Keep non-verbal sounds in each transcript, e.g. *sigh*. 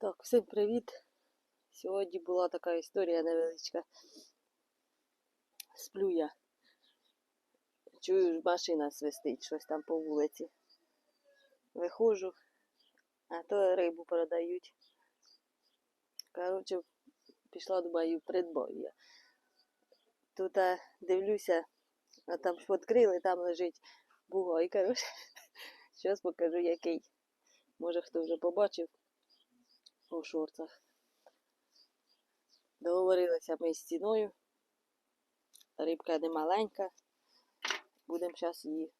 Так, всім привіт. Сьогодні була така історія невеличка. Сплю я. Чую, машина свистить, щось там по вулиці. Виходжу, а то рибу продають. Коротше, пішла, думаю, придбаю я. Тут а, дивлюся, а там відкрили, там лежить бугай, коротше. Зараз *laughs* покажу який. Може хто вже побачив у шорцах. Договорилися ми з ціною. Рибка не маленька. Будемо зараз її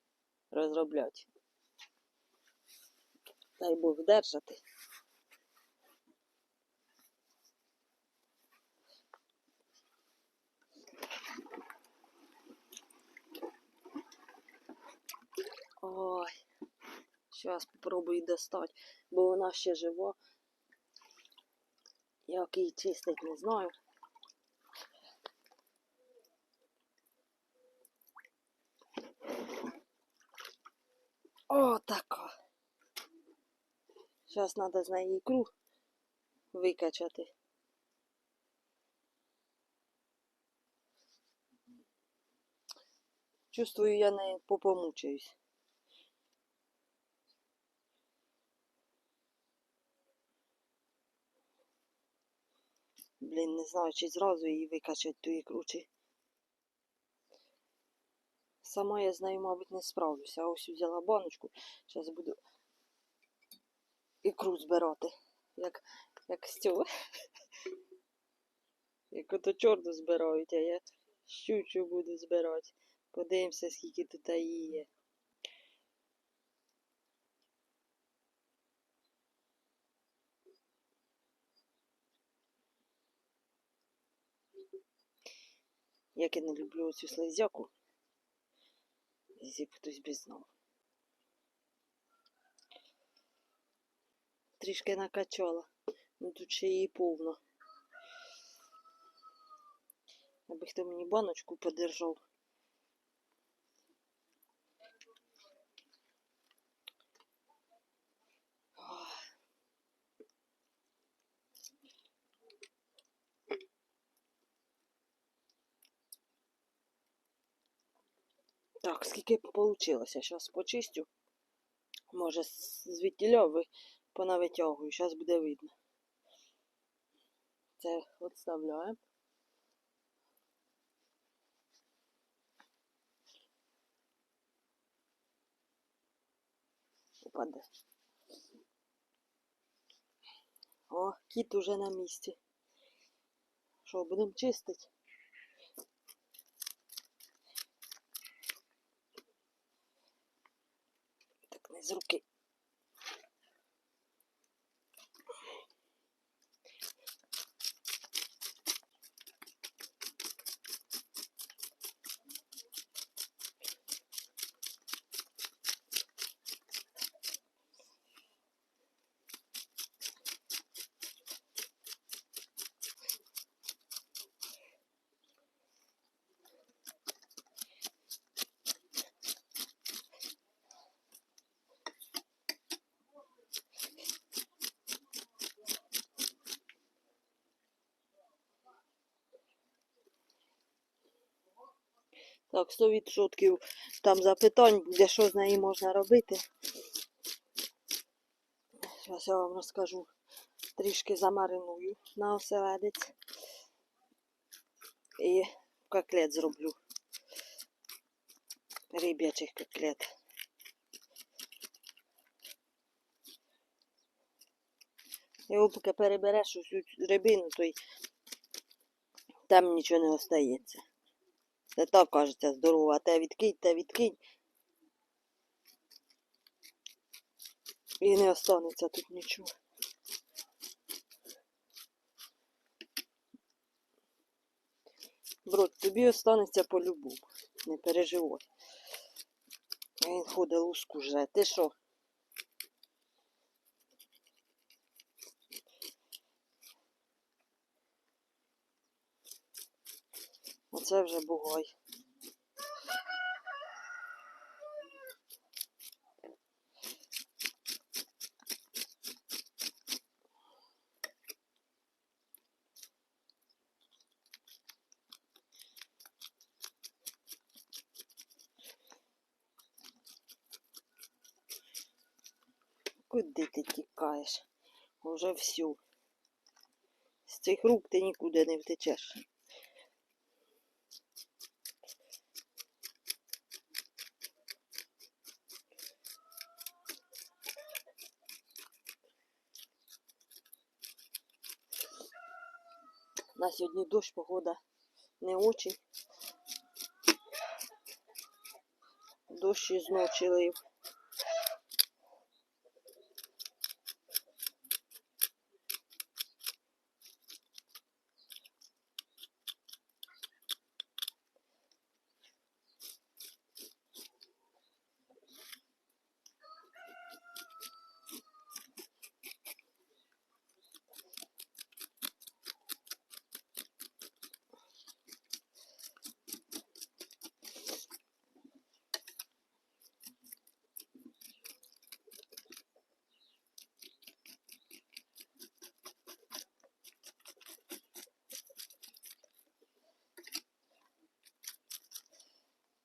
розробляти. Дай Бог держати. Ой, зараз спробую достати, бо вона ще жива. Як її чистить, не знаю. О, така. Зараз треба з неї ікру викачати. Чувствую, я не попомучаюсь. Блін, не знаю, чи зразу її викачать ту ікру. Сама я з нею, мабуть, не справлюся. А ось взяла баночку. Зараз буду ікру збирати. Як, як з цього. *laughs* Як ото чорну збирають, а я щучу буду збирати. Подивимося, скільки тут її є. Як я не люблю цю слизяку. зіп хтось би знав. Трішки накачала. Ну тут ще її повно. Аби хто мені баночку подержав. Так, скільки вийшло? Зараз почистю. Може, звідтіля ви понавитягую, зараз буде видно. Це відставляємо. Упаде. О, кіт уже на місці. Що, будемо чистити? Так, Так, 100% там запитань буде, що з нею можна робити. Зараз я вам розкажу. Трішки замариную на оселедець. І котлет зроблю. Риб'ячих котлет. Його поки перебереш усю рибину, то й там нічого не остається. Це так кажеться здорово, а те відкинь, те відкинь. І не останеться тут нічого. Брод, тобі останеться по-любому. Не переживай. Він ходить луску жре. Ти що? це вже бугай. Куди ти тікаєш? Уже всю. З цих рук ти нікуди не втечеш. На сьогодні дощ, погода не очень. Дощ із ночі лив.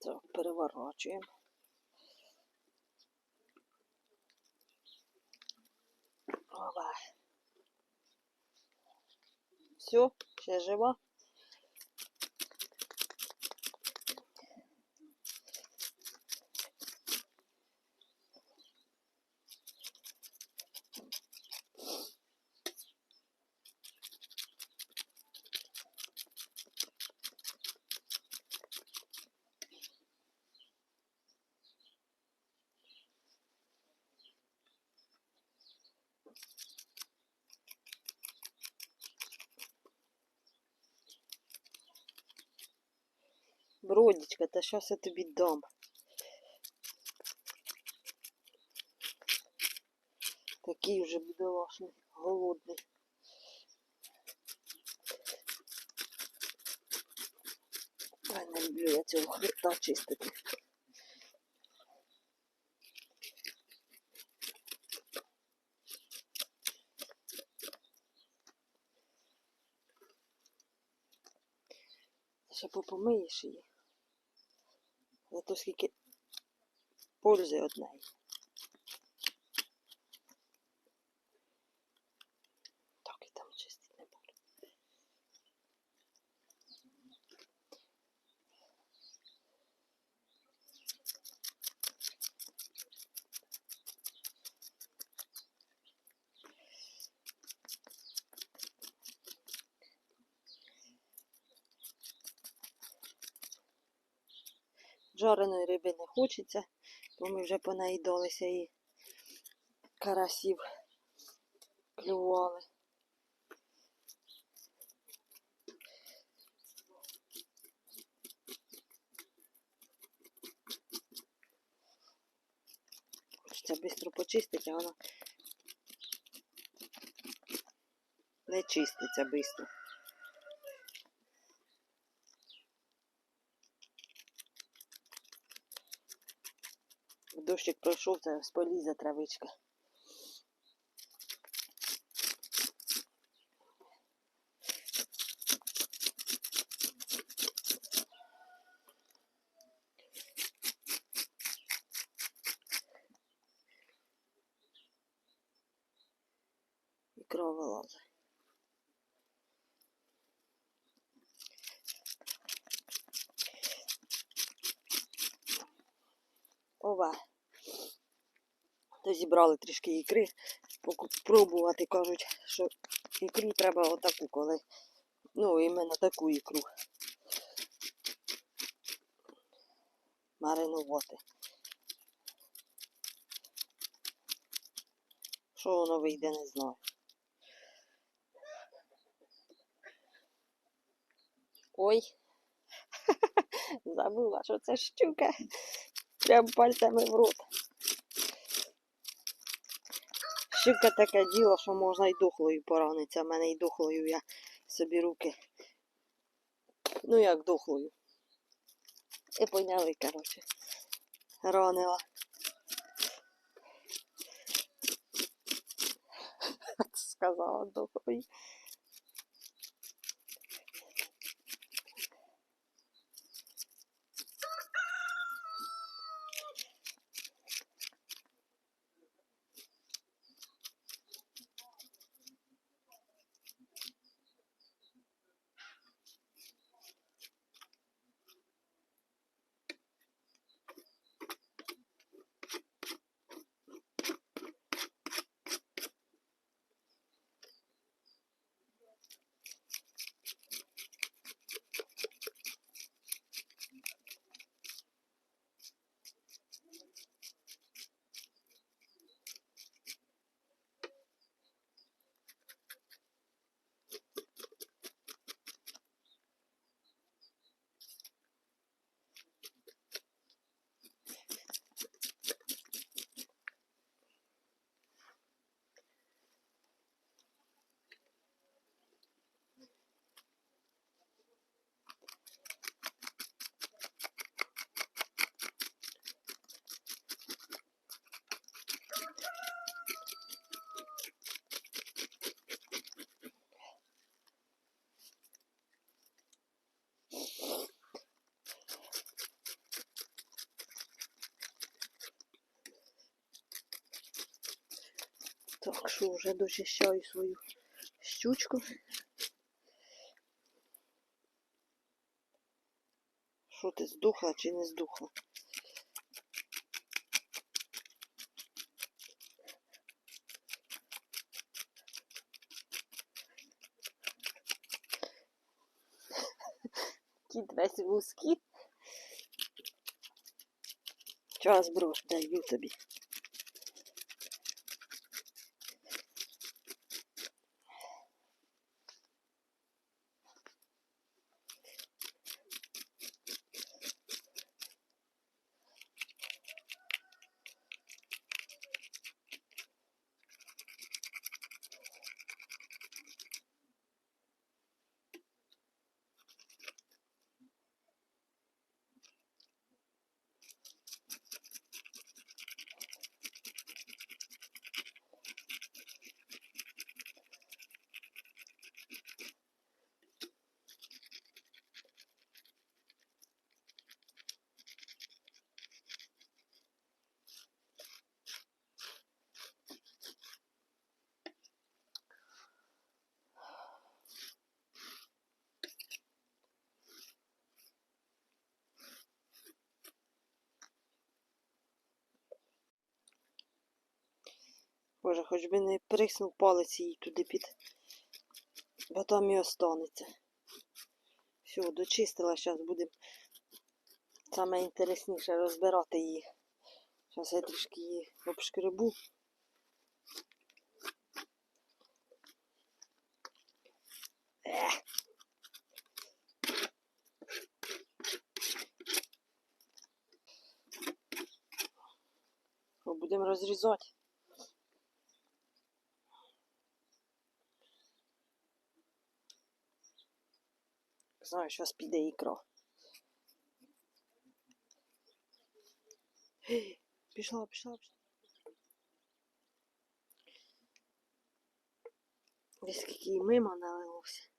Так, переворачуємо. Опа. Все, ще жива. Бродічка, та щас я тобі дам. Такий вже бідолашний, голодний. Ай, не люблю я цього хребта чистити. Ще попомиєш її. Зато скільки пользи від неї. Жареної риби не хочеться, бо ми вже понаїдалися і карасів клювали. Хочеться швидко почистити, а воно не чиститься швидко. Дощик пройшов, це сполізе травичка. Ікра вилазить. Ова. То зібрали трішки ікри. Пробувати кажуть, що ікру треба отаку, коли. Ну, іменно таку ікру. Маринувати. Що воно вийде, не знаю. Ой. *laughs* Забула, що це щука. Прям пальцями в рот. Щука таке діло, що можна і дохлою поранитися. У мене і дохлою я собі руки. Ну як дохлою. І поняли, коротше. Ранила. *laughs* Сказала дохлою. Так що вже дочищаю свою щучку. Що ти здухла чи не здухла? *laughs* Кіт весь вузький. Час брош даю тобі. Боже, хоч би не приснув палець їй туди під. Бо там і останеться. Все, дочистила, зараз будемо саме інтересніше розбирати її. Зараз я трішки її обшкребу. Будемо розрізати. Знаю, зараз піде ікра. Пішла, пішла, пішла. Десь скільки і мимо налилося.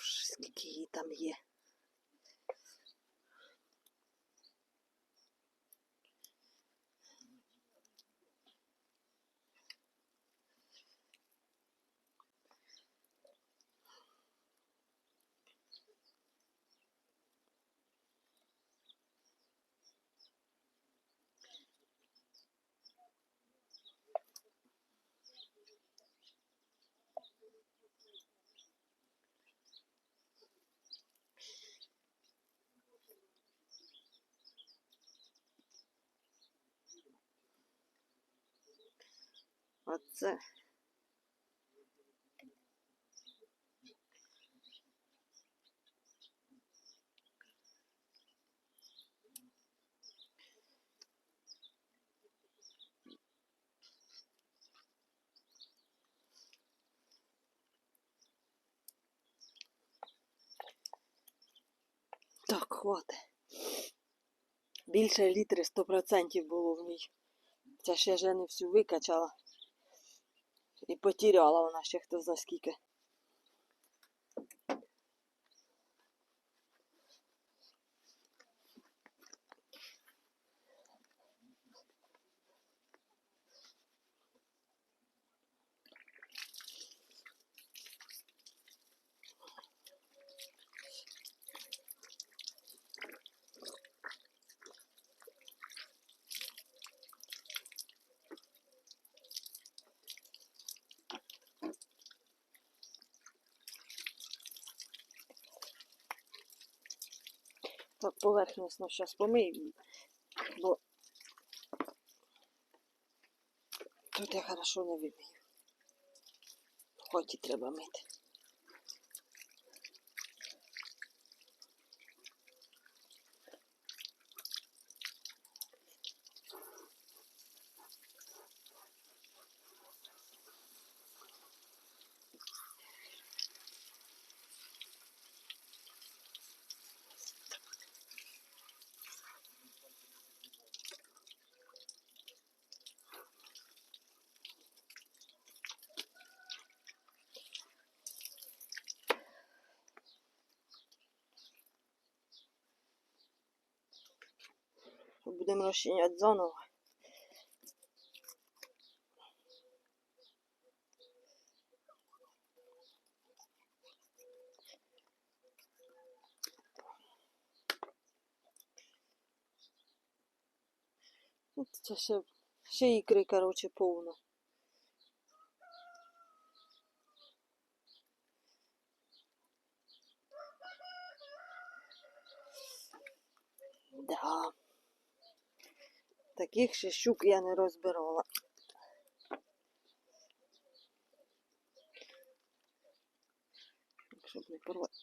Боже, Скільки її там є. Оце. Так, хватить. Більше літри 100% було в ній. Це ще не всю викачала. І потеряла вона ще хто зна скільки. Так, поверхностно зараз помию бо тут я хорошо не вимію. Хоч і треба мити. Будемо розчиняти заново. Це ще, ще ікри, коротше, повно. Таких ще щук я не розбирала. Щоб не порвати.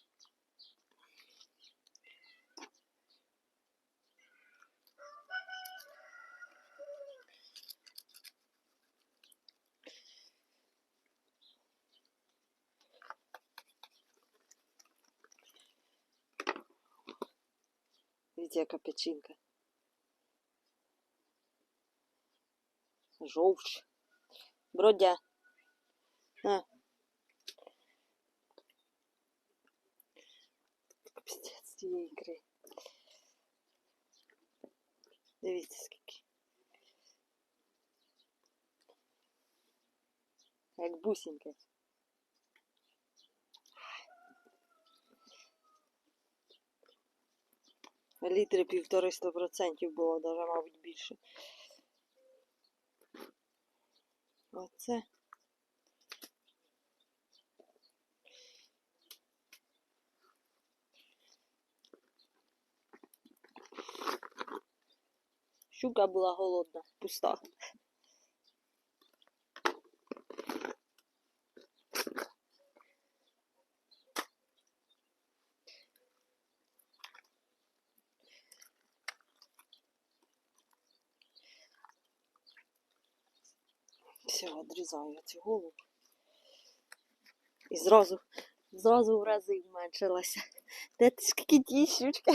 Видите, яка печінка. Жовч. Бродя. На. Піздець цієї ікри. Дивіться скільки. Як бусинки. Літри півтори сто процентів було, даже, мабуть, більше. Оце. Щука була голодна, пуста. Все, відрізаю цю голову. І зразу, зразу в рази зменшилася. Де ти скільки ті щучки?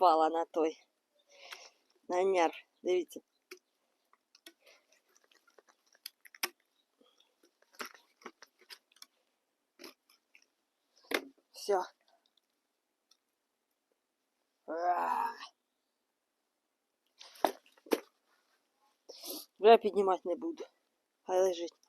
попала на той. На няр. Дивіться. Все. Вже піднімати не буду. Хай лежить.